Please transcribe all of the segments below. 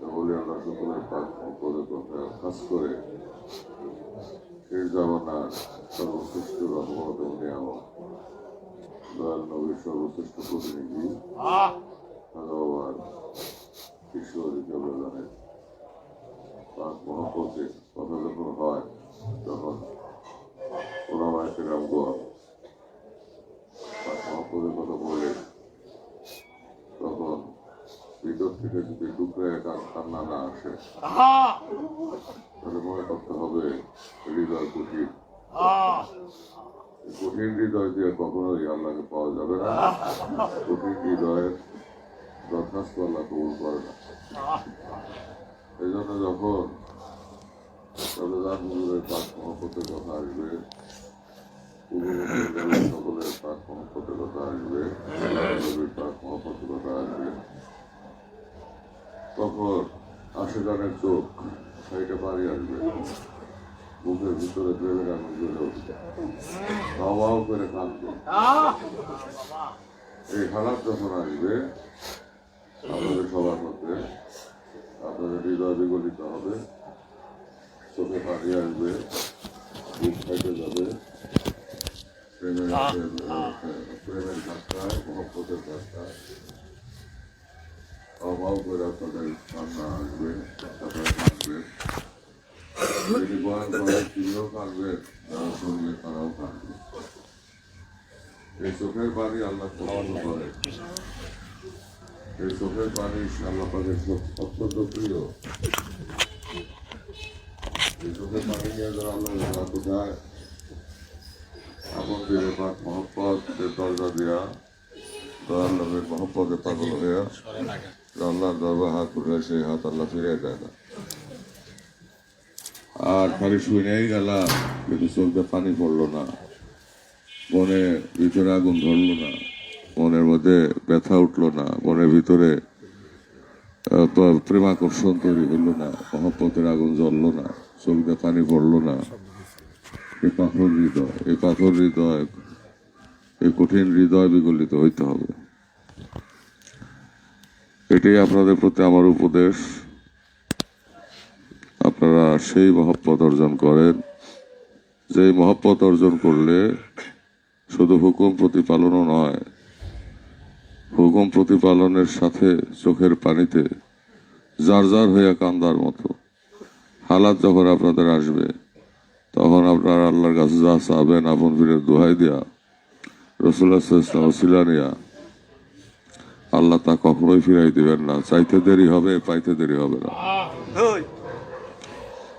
বলি আল্লাহ সকলের পাক পদে কথা খাস করে শেষ জামানার সর্বশ্রেষ্ঠ রহমত এবং নিয়ামত দয়াল নবীর সর্বশ্রেষ্ঠ প্রতিনিধি। ভগবান ঈশ্বরী কেবলানের পাক মহব্বতে কথা যখন হয় তখন ওলামায় রামগণ পাক মহব্বতের কথা বলে তখন ভিতর থেকে যদি টুকরে কান্না না আসে তাহলে মনে করতে হবে হৃদয় কঠিন কঠিন হৃদয় দিয়ে কখনোই আল্লাহকে পাওয়া যাবে না কঠিন হৃদয়ের দরখাস্ত আল্লাহ কবুল করে না এই জন্য যখন সবেদান হুজুরের পাক মহব্বতের কথা আসবে সকলের পাক মহব্বতের কথা আসবে পাক মহব্বতের কথা আসবে তখন আশেকানের চোখ, সাইডে পাড়ি আসবে। মুখের ভিতরে প্রেমের আগুন জ্বলে উঠবে। হাওয়াও করে কাঁদবে। এই হালাত যখন আসবে আপনাদের সবার মধ্যে আপনাদের হৃদয় বিগলিত হবে, চোখে পানি আসবে বুক ফেটে যাবে, প্রেমের প্রেমের ধাক্কায় মহব্বতের ধাক্কায় অভাব করে আপনাদের কান্না আসবে তারপরে কাঁদবে যদি বয়ান করে তিনিও কাঁদবেন যারা শুনবে তারাও কাঁদবে এই চোখের পানি আল্লাহ পছন্দ করে এই চোখের পানি আল্লাহ পাকের অত্যন্ত প্রিয় এই চোখের পানি নিয়ে যারা আল্লাহ কোথায় আপন দিলে পাক মহব্বতের দরজা দেওয়া দয়াল মহব্বতে পাগল হইয়া আল্লাহর দরবার হাত উঠে সেই হাত আল্লাহ ফিরে দেয় না। আর খালি শুনেই গেলাম, কিন্তু চোখে পানি পড়ল না। মনে ভিতরে আগুন ধরলো না। মনের মধ্যে ব্যথা উঠল না। মনের ভিতরে প্রেমাকর্ষণ তৈরি হলো না। মহব্বতের আগুন জ্বললো না। চোখ পানি পড়ল না। এই পাথর হৃদয় এই পাথর হৃদয় এই কঠিন হৃদয় বিগলিত হইতে হবে। এটাই আপনাদের প্রতি আমার উপদেশ। আপনারা সেই মহব্বত অর্জন করেন। যেই মহব্বত অর্জন করলে শুধু হুকুম প্রতিপালনও নয়, হুকুম প্রতিপালনের সাথে চোখের পানিতে যার যার হইয়া কান্দার মতো হালাত যখন আপনাদের আসবে, তখন আপনারা আল্লাহর কাছে যা চাবেন আপন ফিরের দোহাই দিয়া রসুল্লাহ ইসলাম ওসিলা নিয়া আল্লাহ তা কখনোই ফিরাই দিবেন না। চাইতে দেরি হবে পাইতে দেরি হবে না।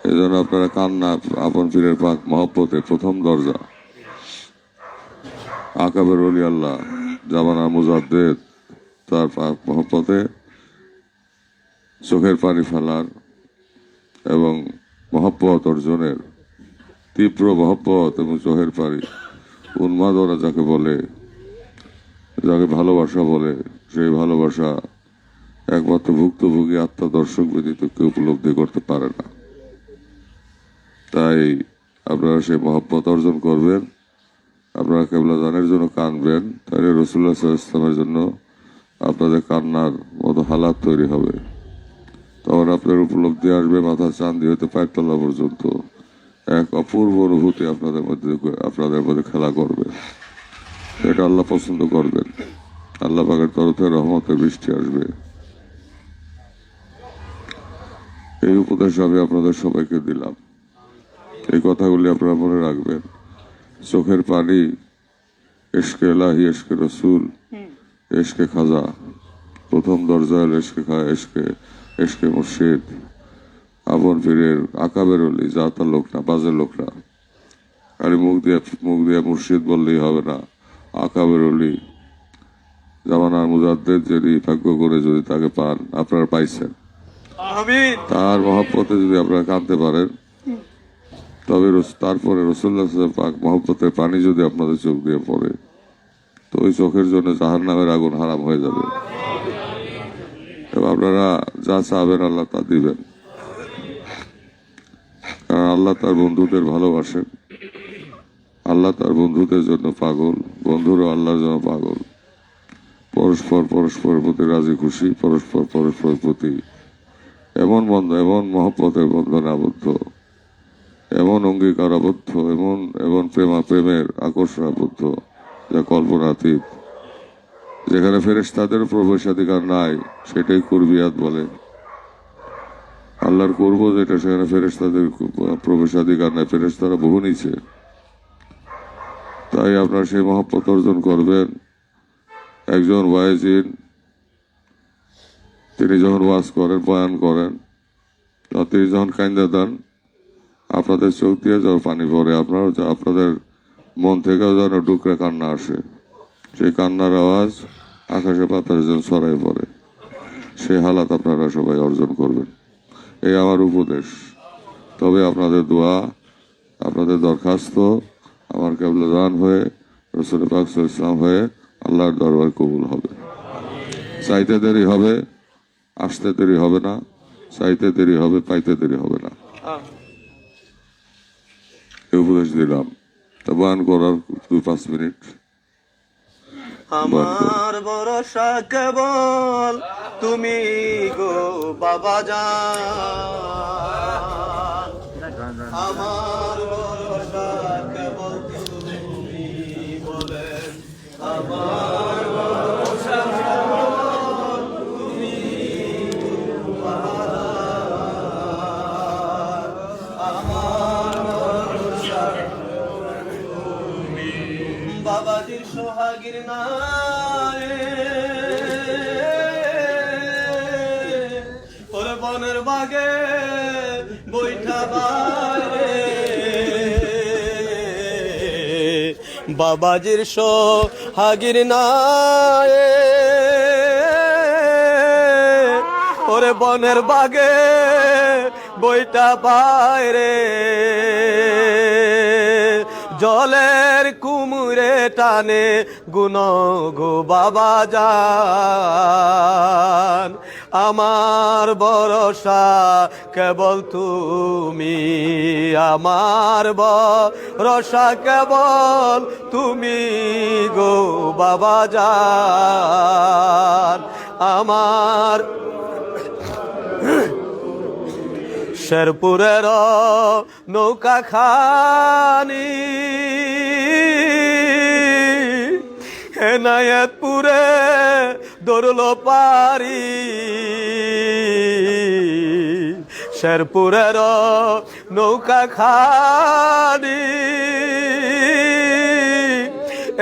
এই জন্য আপনারা কান্না আপন পীরের পাক মহব্বতে প্রথম দরজা। আকাবের অলি আল্লাহ জামানা মুজাদ্দেদ তার পাক মহব্বতে চোখের পানি ফেলার এবং মহব্বত অর্জনের তীব্র মহব্বত এবং চোখের পানি উন্মাদনা যাকে বলে যাকে ভালোবাসা বলে, সেই ভালোবাসা একমাত্র ভুক্তভোগী আত্মা দর্শক ব্যতীত কেউ উপলব্ধি করতে পারে না। তাই আপনারা সেই মহব্বত অর্জন করবেন, আপনারা কেবলা জানের জন্য কানবেন তাহলে রসুল্লাহ ইসলামের জন্য আপনাদের কান্নার মতো হালাত তৈরি হবে। তখন আপনার উপলব্ধি আসবে মাথা চান্দি হতে পায়তলা পর্যন্ত। এক অপূর্ব অনুভূতি আপনাদের মধ্যে আপনাদের মধ্যে খেলা করবে। এটা আল্লাহ পছন্দ করবেন। আল্লাহ পাকের তরফে রহমতের বৃষ্টি আসবে। এই উপদেশ আমি আপনাদের সবাইকে দিলাম। এই কথাগুলি আপনারা মনে রাখবেন। চোখের পানি SK Elahi SK Rasul SK Khaja, প্রথম দরজা হলো এসকে খা এসকে এসকে মুর্শিদ, আপন পীরের, আকাবের অলি, জাতার লোক না, বাজের লোক না। আর মুখ দিয়ে মুখ দিয়ে মুর্শিদ বললেই হবে না। আকাবের অলি জামানার মুজাদ্দের যদি ভাগ্য করে যদি তাকে পান আপনারা পাইছেন। তার মহাব্বতে যদি আপনারা কাঁদতে পারেন তবে তারপরে রসুল্লাহ পাক মহব্বতের পানি যদি আপনাদের চোখ দিয়ে পড়ে তো ওই চোখের জন্য জাহার নামের আগুন হারাম হয়ে যাবে। এবং আপনারা যা চাবেন আল্লাহ তা দিবেন। কারণ আল্লাহ তার বন্ধুদের ভালোবাসেন। আল্লাহ তার বন্ধুদের জন্য পাগল বন্ধুরও আল্লাহর জন্য পাগল। পরস্পর পরস্পরের প্রতি রাজি, খুশি, পরস্পর পরস্পরের প্রতি এমন বন্ধ, এমন মহব্বতের বন্ধনে আবদ্ধ এমন অঙ্গীকার আবদ্ধ এমন এমন প্রেমা, প্রেমের আকর্ষণ আবদ্ধ যা কল্পনাতীত। যেখানে ফেরেস তাদের প্রবেশাধিকার নাই, সেটাই কুরবিয়াত বলে। আল্লাহর করব যেটা, সেখানে ফেরেস তাদের প্রবেশাধিকার নাই ফেরেস তারা বহু নিচে। তাই আপনার সেই মহব্বত অর্জন করবেন। একজন ওয়াইজিন, তিনি যখন ওয়াজ করেন, বয়ান করেন তিনি যখন কান্দা দেন, আপনাদের চোখ দিয়ে যেন পানি পড়ে আপনার আপনাদের মন থেকেও যেন ডুকরে কান্না আসে। সেই কান্নার আওয়াজ আকাশে পাতারে যেন ছড়াই পড়ে। সেই হালাত আপনারা সবাই অর্জন করবেন। এই আমার উপদেশ। তবে আপনাদের দোয়া, আপনাদের দরখাস্ত আমার কেবলদান হয়ে রসুল পাক ইসলাম হয়ে আল্লাহর দরবার কবুল হবে। চাইতে দেরি হবে, আসতে দেরি হবে না, চাইতে দেরি হবে, পাইতে দেরি হবে না। উপদেশ দিলাম। তা বয়ান করার দুই পাঁচ মিনিট। আমার ভরসা কেবল তুমি গো বাবা জান। আমার ওর বনের বাগে বাবাজির সোহাগির নারে ওরে বনের বাগে বইটা বাইরে জলের কুমুরে টানে গুণ গো বাবা যান আমার ভরসা কেবল তুমি, আমার ভরসা কেবল তুমি গো বাবা যান আমার শেরপুরের নৌকা খানি। এনায়েতপুরে দরল পারি। শেরপুরের নৌকা খানি।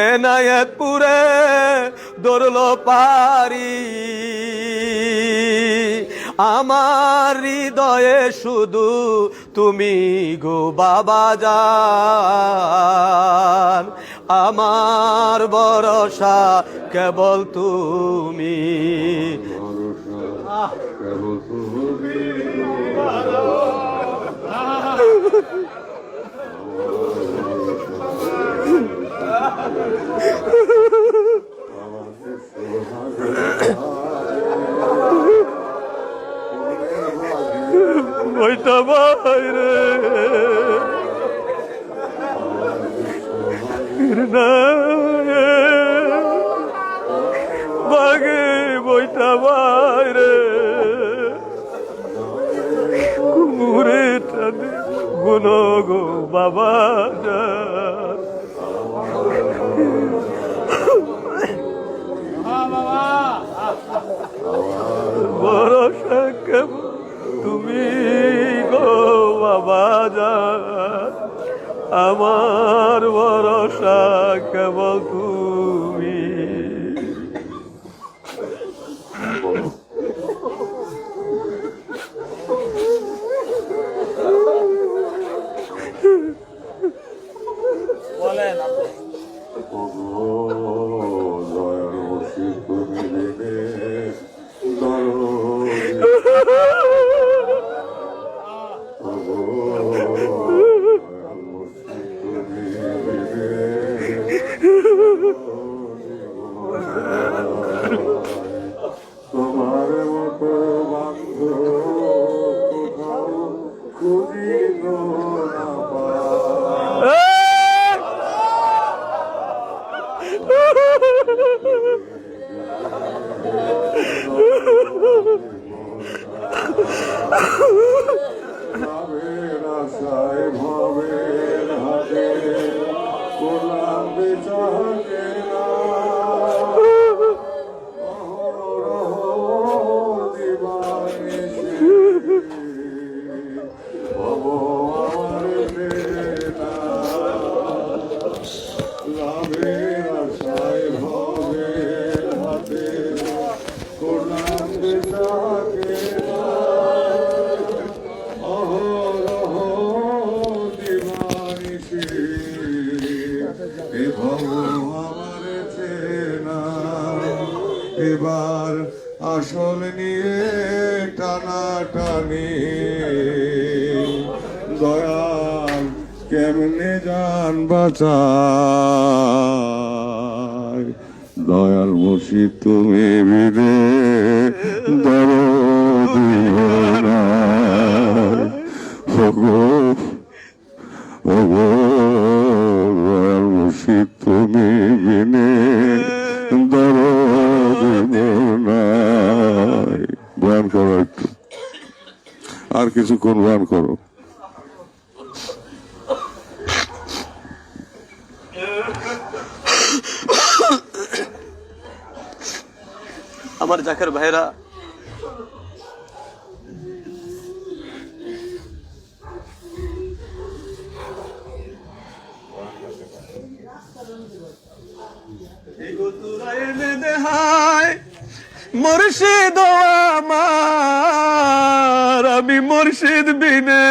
এনায়েতপুরে দরল পারি। আমার হৃদয়ে শুধু তুমি গো বাবা যান আমার ভরসা কেবল তুমি। ওইটা বাইরে বাগে দয়াল কেমনে যান বাঁচায়? দয়াল বসি তুমি বিদে দরদ ওগো দয়াল বসি তুমি বিনে নাই বয়ান করো একটু। আর কিছুক্ষণ বয়ান করো। আমার জাকের ভাইরা মুর্শিদ আমার আমি মুর্শিদ বিনে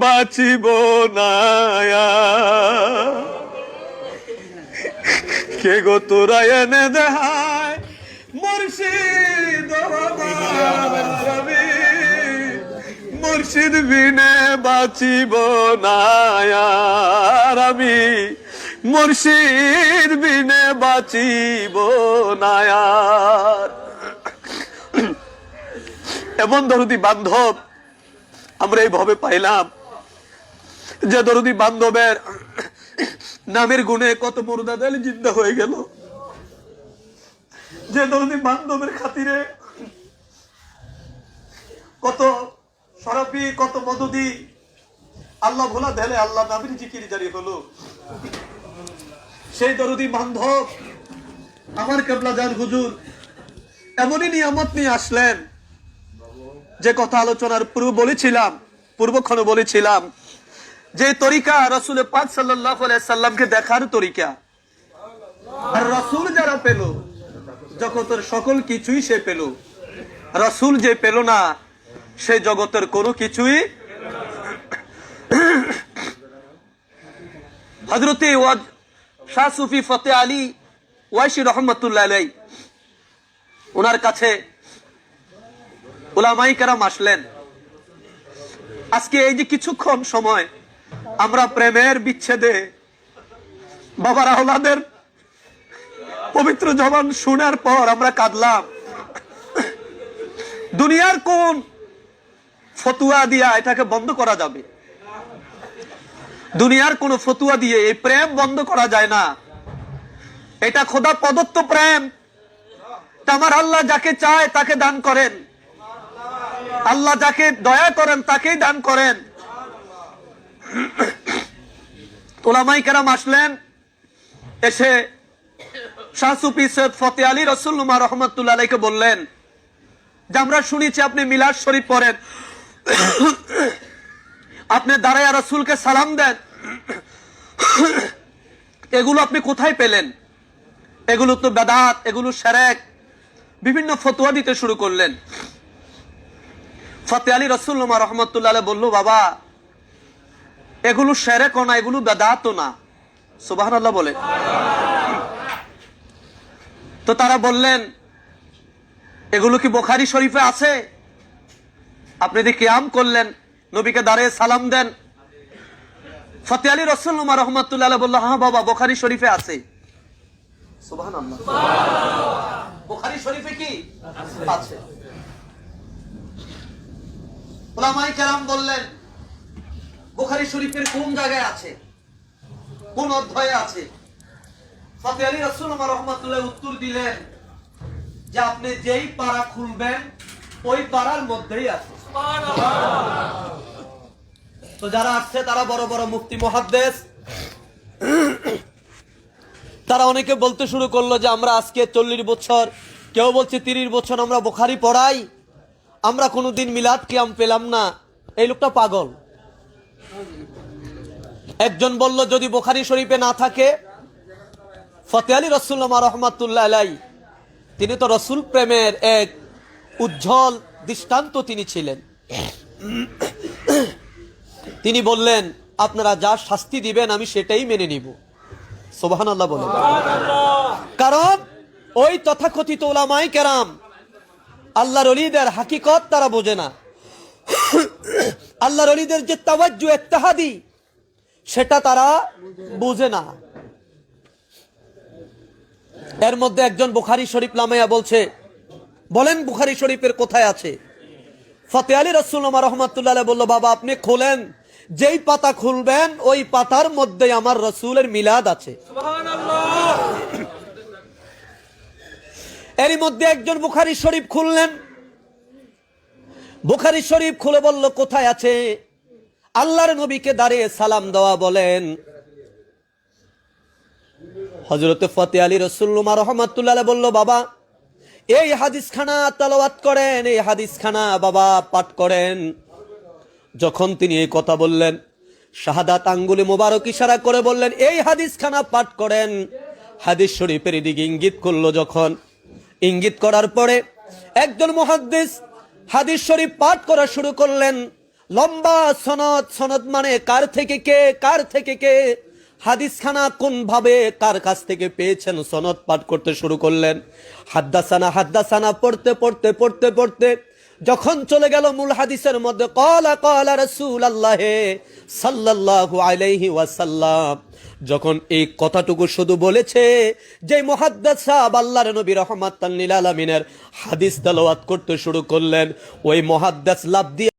বাঁচিব না। কে গো তোরা এনে দেহায়। মুর্শিদ মুর্শিদ বিনে বাঁচিব না আমি। মুর্শিদ বিনে বাঁচিব না এমন দরদি বান্ধব আমরা এইভাবে পাইলাম যে দরদি বান্ধবের নামের গুণে কত মুরদাদাল জিন্দা হয়ে গেল। যে দরদি বান্ধবের খাতিরে কত সরাফি কত মদদি আল্লাহ ভোলা দেলে আল্লাহ নাবির জিকির জারি হলো। সেই দরদি বান্ধব, আমার কেবলা যান হুজুর, এমনই নিয়ামত নিয়ে আসলেন। যে কথা আলোচনার পূর্ব বলেছিলাম, পূর্বক্ষণে বলেছিলাম যে তরিকা রসুল পাক সাল্লামকে দেখার তরিকা। আর রসুল যারা পেল, জগতের সকল কিছুই সে পেল। রসুল যে পেল না, সে জগতের কোনো কিছুই হজরতে শাহ সুফি ফতে আলী ওয়াইশি রহমতুল্লাহ আলাই ওনার কাছে ওলামাই কেরাম আসলেন। আজকে এই যে কিছুক্ষণ সময় আমরা প্রেমের বিচ্ছেদে বাবার আহ্লাদের পবিত্র জবান শোনার পর আমরা কাঁদলাম। দুনিয়ার কোন ফতুয়া দিয়া এটাকে বন্ধ করা যাবে? দুনিয়ার কোন ফতুয়া দিয়ে এই প্রেম বন্ধ করা যায় না। এটা খোদা প্রদত্ত প্রেম। আমার আল্লাহ যাকে চায় তাকে দান করেন। আল্লাহ যাকে দয়া করেন তাকেই দান করেন। ওলামাই কেরাম আসলেন, এসে শাহ সুফি সৈয়দ ফতে আলী রসুল্লুমা রহমতুল্লাহ আলাইকে বললেন, যে আমরা শুনেছি আপনি মিলাদ শরীফ পড়েন, আপনি দাঁড়ায় রসুলকে সালাম দেন, এগুলো আপনি কোথায় পেলেন? এগুলো তো বেদাত, এগুলো সেরেক, বিভিন্ন ফতোয়া দিতে শুরু করলেন। ফতে আলী রসুল্লমা রহমতুল্লাহ বলল, বাবা এগুলো সেরেক না এগুলো বেদাত না। সুবাহ আল্লাহ বলে। তো তারা বললেন, এগুলো কি বোখারি শরীফে আছে? আপনি যদি কিয়াম করলেন, নবীকে দাঁড়িয়ে সালাম দেন। ফতে আলী রসুল্লমা রহমতুল্লাহ বলল হ্যাঁ বাবা, বোখারি শরীফে আছে। বোখারি শরীফে কি? আছে। বললেন বোখারি শরীফের কোন জায়গায় আছে? কোন অধ্যায়ে আছে? ফতে আলী রসুল্লাহ রহমতুল্লাহ উত্তর দিলেন যে আপনি যেই পাড়া খুলবেন, ওই পাড়ার মধ্যেই আছে। তো যারা আসছে, তারা বড় বড় মুফতি মহাদ্দেশ তারা অনেকে বলতে শুরু করল যে আমরা আজকে চল্লিশ বছর, কেউ বলছে তিরিশ বছর আমরা বোখারি পড়াই, আমরা কোনোদিন মিলাদ কিয়াম পেলাম না। এই লোকটা পাগল। একজন বলল যদি বোখারি শরীফে না থাকে ফতে আলী রসুল্লামা রহমাতুল্লাহ আলাই তিনি তো রসুল প্রেমের এক উজ্জ্বল দৃষ্টান্ত তিনি ছিলেন। তিনি বললেন আপনারা যা শাস্তি দিবেন আমি সেটাই মেনে নিব। সোবাহান আল্লাহ বলেন কারণ ওই তথাকথিত ওলামাই কেরাম আল্লাহর অলিদের হাকিকত তারা বোঝে না। আল্লাহর অলিদের যে তাওয়াজ্জু এত্তাহাদি সেটা তারা বোঝে না। এর মধ্যে একজন বুখারি শরীফ লামাইয়া বলছে বলেন বুখারি শরীফের কোথায় আছে? ফতে আলী রসুল্লামা রহমতুল্লাহ বলল বাবা আপনি খোলেন যেই পাতা খুলবেন ওই পাতার মধ্যে আমার রসুলের মিলাদ আছে। এরই মধ্যে একজন বুখারি শরীফ খুললেন বুখারি শরীফ খুলে বলল, কোথায় আছে? আল্লাহর নবীকে দাঁড়িয়ে সালাম দেওয়া বলেন হজরত ফতে আলী রসুল্লুমা রহমাতুল্লাহ বলল, বাবা, এই হাদিস খানা তালাওয়াত করেন, এই হাদিস খানা বাবা পাঠ করেন। যখন তিনি এই কথা বললেন, শাহাদাত আঙ্গুলি মোবারক ইশারা করে বললেন, এই হাদিস খানা পাঠ করেন। হাদিস শরীফের দিকে ইঙ্গিত করল, যখন ইঙ্গিত করার পরে একজন মহাদ্দিস হাদিস শরীফ পাঠ করা শুরু করলেন। লম্বা সনদ সনদ মানে কার থেকে কে, কার থেকে কে? হাদিস খানা কোন ভাবে কার কাছ থেকে পেয়েছেন? সনদ পাঠ করতে শুরু করলেন। হাদ্দাসানা হাদ্দাসানা, পড়তে পড়তে পড়তে পড়তে যখন চলে গেল মূল হাদিসের মধ্যে, কলা কলা রসুল আল্লাহে সাল্লাল্লাহু আলাইহি ওয়াসাল্লাম। যখন এই কথাটুকু শুধু বলেছে যে মোহাদ্দাদ সাহাব আল্লাহর নবী রহমাত আলামিনের হাদিস তেলাওয়াত করতে শুরু করলেন, ওই মহাদ্দাস লাভ দিয়ে